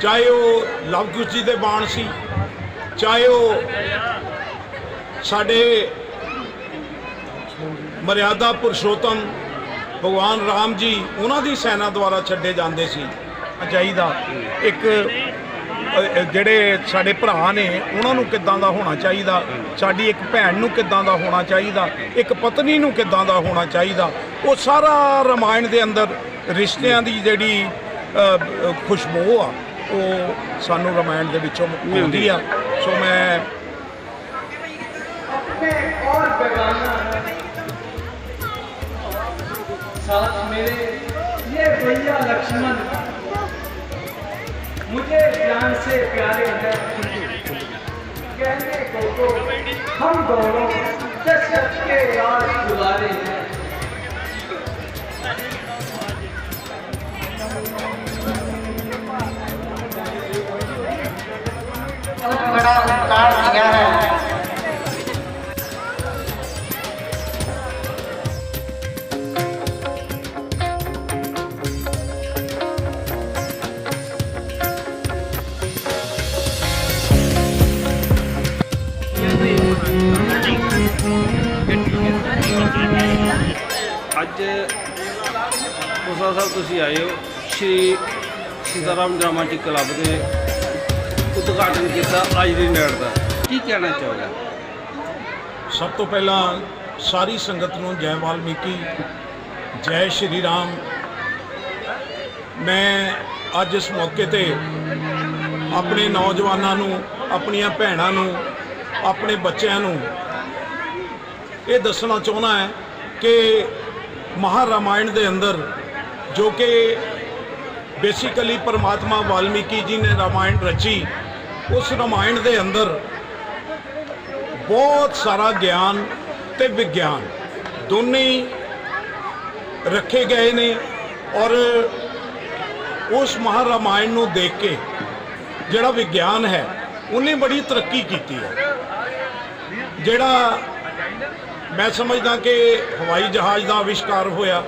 ਚਾਹੇ ਉਹ ਲਵ ਕੁਸ਼ ਜੀ ਦੇ ਬਾਣ ਸੀ ਚਾਹੇ ਉਹ ਸਾਡੇ ਮਰਿਆਦਾ ਪੁਰਸ਼ੋਤਮ ਭਗਵਾਨ ਰਾਮ ਜੀ ਉਹਨਾਂ ਦੀ ਸੈਨਾ ਦੁਆਰਾ ਛੱਡੇ ਜਾਂਦੇ ਸੀ। ਚਾਹੀਦਾ ਇੱਕ ਜਿਹੜੇ ਸਾਡੇ ਭਰਾ ਨੇ ਉਹਨਾਂ ਨੂੰ ਕਿੱਦਾਂ ਦਾ ਹੋਣਾ ਚਾਹੀਦਾ? ਸਾਡੀ ਇੱਕ ਭੈਣ ਨੂੰ ਕਿੱਦਾਂ ਦਾ ਹੋਣਾ ਚਾਹੀਦਾ? ਇੱਕ ਪਤਨੀ ਨੂੰ ਕਿੱਦਾਂ ਦਾ ਹੋਣਾ ਚਾਹੀਦਾ? ਉਹ ਸਾਰਾ ਰਾਮਾਇਣ ਦੇ ਅੰਦਰ ਰਿਸ਼ਤਿਆਂ ਦੀ ਜਿਹੜੀ ਖੁਸ਼ਬੂ ਆ ਉਹ ਸਾਨੂੰ ਰਾਮਾਇਣ ਦੇ ਵਿੱਚੋਂ ਮਿਲਦੀ ਆ ਸੋ ਮੈਂ साथ मेरे ये भैया लक्ष्मण मुझे जान से प्यारे हैं कहने को तो हम दोनों सच सच के राज दुलारे हैं ਅੱਜ ਕੋਸਾ ਸਾਹਿਬ ਤੁਸੀਂ ਆਏ ਹੋ। ਸ਼੍ਰੀ ਸੀਤਾਰਾਮ ਡਰਾਮਾਟਿਕ ਕਲੱਬ ਦੇ ਉਦਘਾਟਨ ਕੀਤਾ ਅੱਜ ਦੀ ਨੇੜ ਦਾ। ਕੀ ਕਹਿਣਾ ਚਾਹੋਗੇ? ਸਭ ਤੋਂ ਪਹਿਲਾਂ ਸਾਰੀ ਸੰਗਤ ਨੂੰ ਜੈ ਵਾਲਮੀਕੀ, ਜੈ ਸ਼੍ਰੀ ਰਾਮ। ਮੈਂ ਅੱਜ ਇਸ ਮੌਕੇ ਤੇ ਆਪਣੇ ਨੌਜਵਾਨਾਂ ਨੂੰ, ਆਪਣੀਆਂ ਭੈਣਾਂ ਨੂੰ, ਆਪਣੇ ਬੱਚਿਆਂ ਨੂੰ ਇਹ ਦੱਸਣਾ ਚਾਹੁੰਦਾ ਹੈ ਕਿ ਮਹਾਰਾਮਾਇਣ ਦੇ ਅੰਦਰ, ਜੋ ਕਿ ਬੇਸਿਕਲੀ ਪਰਮਾਤਮਾ ਵਾਲਮੀਕੀ ਜੀ ਨੇ ਰਾਮਾਇਣ ਰਚੀ, ਉਸ ਰਾਮਾਇਣ ਦੇ ਅੰਦਰ ਬਹੁਤ ਸਾਰਾ ਗਿਆਨ ਤੇ ਵਿਗਿਆਨ ਦੋਨੇ ਰੱਖੇ ਗਏ ਨੇ ਔਰ ਉਸ ਮਹਾਰਾਮਾਇਣ ਨੂੰ ਦੇਖ ਕੇ ਜਿਹੜਾ ਵਿਗਿਆਨ ਹੈ, ਉਹਨੇ ਬੜੀ ਤਰੱਕੀ ਕੀਤੀ ਹੈ। ਜਿਹੜਾ ਮੈਂ ਸਮਝਦਾ ਕਿ ਹਵਾਈ ਜਹਾਜ਼ ਦਾ ਅਵਿਸ਼ਕਾਰ ਹੋਇਆ,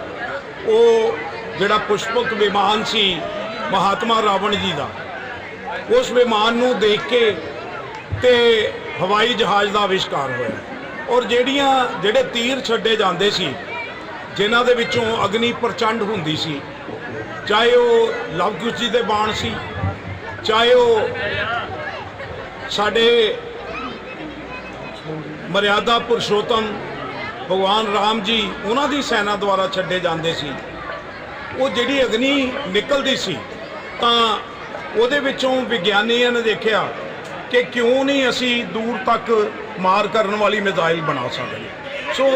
ਉਹ ਜਿਹੜਾ ਪੁਸ਼ਪਕ ਵਿਮਾਨ ਸੀ ਮਹਾਤਮਾ ਰਾਵਣ ਜੀ ਦਾ, ਉਸ ਵਿਮਾਨ ਨੂੰ ਦੇਖ ਕੇ ਤੇ ਹਵਾਈ ਜਹਾਜ਼ ਦਾ ਅਵਿਸ਼ਕਾਰ ਹੋਇਆ। ਔਰ ਜਿਹੜੀਆਂ, ਜਿਹੜੇ ਤੀਰ ਛੱਡੇ ਜਾਂਦੇ ਸੀ, ਜਿਨ੍ਹਾਂ ਦੇ ਵਿੱਚੋਂ ਅਗਨੀ ਪ੍ਰਚੰਡ ਹੁੰਦੀ ਸੀ, ਚਾਹੇ ਉਹ ਲਵ ਜੀ ਦੇ ਬਾਣ ਸੀ, ਚਾਹੇ ਉਹ ਸਾਡੇ ਮਰਿਆਦਾ ਪੁਰਸ਼ੋਤਮ ਭਗਵਾਨ ਰਾਮ ਜੀ ਉਹਨਾਂ ਦੀ ਸੈਨਾ ਦੁਆਰਾ ਛੱਡੇ ਜਾਂਦੇ ਸੀ। ਉਹ ਜਿਹੜੀ ਅਗਨੀ ਨਿਕਲਦੀ ਸੀ, ਤਾਂ ਉਹਦੇ ਵਿੱਚੋਂ ਵਿਗਿਆਨੀਆਂ ਨੇ ਦੇਖਿਆ ਕਿ ਕਿਉਂ ਨਹੀਂ ਅਸੀਂ ਦੂਰ ਤੱਕ ਮਾਰ ਕਰਨ ਵਾਲੀ ਮਿਜ਼ਾਈਲ ਬਣਾ ਸਕਦੇ। ਸੋ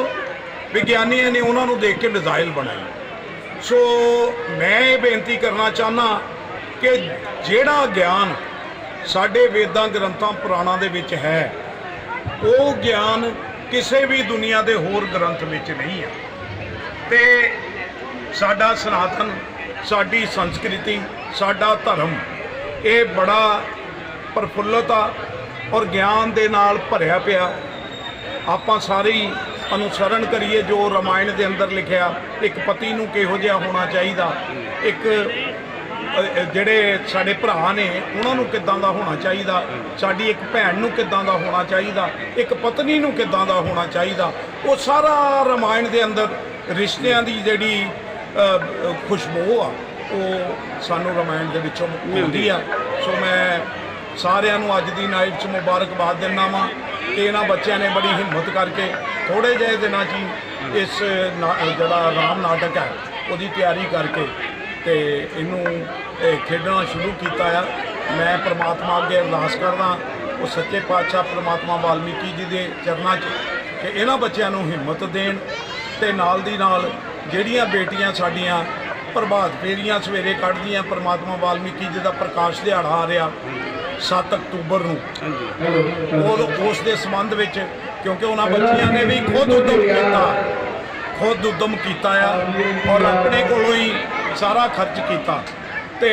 ਵਿਗਿਆਨੀਆਂ ਨੇ ਉਹਨਾਂ ਨੂੰ ਦੇਖ ਕੇ ਮਿਜ਼ਾਈਲ ਬਣਾਈ ਸੋ ਮੈਂ ਇਹ ਬੇਨਤੀ ਕਰਨਾ ਚਾਹਨਾ ਕਿ ਜਿਹੜਾ ਗਿਆਨ ਸਾਡੇ ਵੇਦਾਂ ਗ੍ਰੰਥਾਂ, ਪੁਰਾਣਾਂ ਦੇ ਵਿੱਚ ਹੈ ਉਹ ਗਿਆਨ ਕਿਸੇ ਵੀ ਦੁਨੀਆ ਦੇ ਹੋਰ ਗ੍ਰੰਥ ਵਿੱਚ ਨਹੀਂ ਹੈ। ਤੇ ਸਾਡਾ ਸਨਾਤਨ, ਸਾਡੀ ਸੰਸਕ੍ਰਿਤੀ, ਸਾਡਾ ਧਰਮ, ਇਹ ਬੜਾ ਪ੍ਰਫੁੱਲਤ ਆ ਔਰ ਗਿਆਨ ਦੇ ਨਾਲ ਭਰਿਆ ਪਿਆ। ਆਪਾਂ ਸਾਰੇ ਅਨੁਸਰਣ ਕਰੀਏ ਜੋ ਰਾਮਾਇਣ ਦੇ ਅੰਦਰ ਲਿਖਿਆ, ਇੱਕ ਪਤੀ ਨੂੰ ਕਿਹੋ ਜਿਹਾ ਹੋਣਾ ਚਾਹੀਦਾ, ਇੱਕ ਜਿਹੜੇ ਸਾਡੇ ਭਰਾ ਨੇ, ਉਹਨਾਂ ਨੂੰ ਕਿੱਦਾਂ ਦਾ ਹੋਣਾ ਚਾਹੀਦਾ? ਸਾਡੀ ਇੱਕ ਭੈਣ ਨੂੰ ਕਿੱਦਾਂ ਦਾ ਹੋਣਾ ਚਾਹੀਦਾ? ਇੱਕ ਪਤਨੀ ਨੂੰ ਕਿੱਦਾਂ ਦਾ ਹੋਣਾ ਚਾਹੀਦਾ? ਉਹ ਸਾਰਾ ਰਮਾਇਣ ਦੇ ਅੰਦਰ ਰਿਸ਼ਤਿਆਂ ਦੀ ਜਿਹੜੀ ਖੁਸ਼ਬੂ ਆ, ਉਹ ਸਾਨੂੰ ਰਮਾਇਣ ਦੇ ਵਿੱਚੋਂ ਮਿਲਦੀ ਆ। ਸੋ ਮੈਂ ਸਾਰਿਆਂ ਨੂੰ ਅੱਜ ਦੀ ਨਾਈਟ 'ਚ ਮੁਬਾਰਕਬਾਦ ਦਿੰਦਾ ਵਾਂ ਕਿ ਇਹਨਾਂ ਬੱਚਿਆਂ ਨੇ ਬੜੀ ਹਿੰਮਤ ਕਰਕੇ ਥੋੜੇ ਜਿਹੇ ਦਿਨਾਂ 'ਚ ਹੀ ਇਸ ਨਾ- ਜਿਹੜਾ ਰਾਮ ਨਾਟਕ ਹੈ, ਉਹਦੀ ਤਿਆਰੀ ਕਰਕੇ ਤੇ ਇਹਨੂੰ ਖੇਡਣਾ ਸ਼ੁਰੂ ਕੀਤਾ ਆ। ਮੈਂ ਪ੍ਰਮਾਤਮਾ ਅੱਗੇ ਅਰਦਾਸ ਕਰਦਾ ਉਹ ਸੱਚੇ ਪਾਤਸ਼ਾਹ ਪ੍ਰਮਾਤਮਾ ਵਾਲਮੀਕੀ ਜੀ ਦੇ ਚਰਨਾਂ 'ਚ ਕਿ ਇਹਨਾਂ ਬੱਚਿਆਂ ਨੂੰ ਹਿੰਮਤ ਦੇਣ ਤੇ ਨਾਲ ਦੀ ਨਾਲ ਜਿਹੜੀਆਂ ਬੇਟੀਆਂ ਸਾਡੀਆਂ ਪ੍ਰਭਾਤ ਫੇਰੀਆਂ ਸਵੇਰੇ ਕੱਢਦੀਆਂ, ਪ੍ਰਮਾਤਮਾ ਵਾਲਮੀਕੀ ਜੀ ਦਾ ਪ੍ਰਕਾਸ਼ ਦਿਹਾੜਾ ਆ ਰਿਹਾ 7 ਅਕਤੂਬਰ ਨੂੰ। ਔਰ ਉਸ ਦੇ ਸੰਬੰਧ ਵਿੱਚ ਕਿਉਂਕਿ ਉਹਨਾਂ ਬੱਚੀਆਂ ਨੇ ਵੀ ਖੁਦ ਉਦਮ ਕੀਤਾ, ਖੁਦ ਉਦਮ ਕੀਤਾ ਆ ਔਰ ਆਪਣੇ ਕੋਲੋਂ ਹੀ ਸਾਰਾ ਖਰਚ ਕੀਤਾ ਤੇ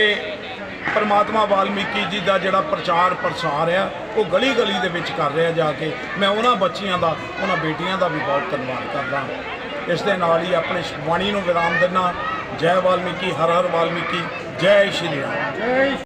ਪਰਮਾਤਮਾ ਵਾਲਮੀਕੀ ਜੀ ਦਾ ਜਿਹੜਾ ਪ੍ਰਚਾਰ ਪ੍ਰਸਾਰ ਆ, ਉਹ ਗਲੀ ਗਲੀ ਦੇ ਵਿੱਚ ਕਰ ਰਿਹਾ ਜਾ ਕੇ। ਮੈਂ ਉਹਨਾਂ ਬੱਚੀਆਂ ਦਾ, ਉਹਨਾਂ ਬੇਟੀਆਂ ਦਾ ਵੀ ਬਹੁਤ ਧੰਨਵਾਦ ਕਰਦਾ ਇਸ ਦੇ ਨਾਲ ਹੀ ਆਪਣੇ ਬਾਣੀ ਨੂੰ ਵਿਰਾਮ ਦਿੰਦਾ ਜੈ ਵਾਲਮੀਕੀ, ਹਰ ਹਰ ਵਾਲਮੀਕੀ, ਜੈ ਸ਼੍ਰੀ ਰਾਮ।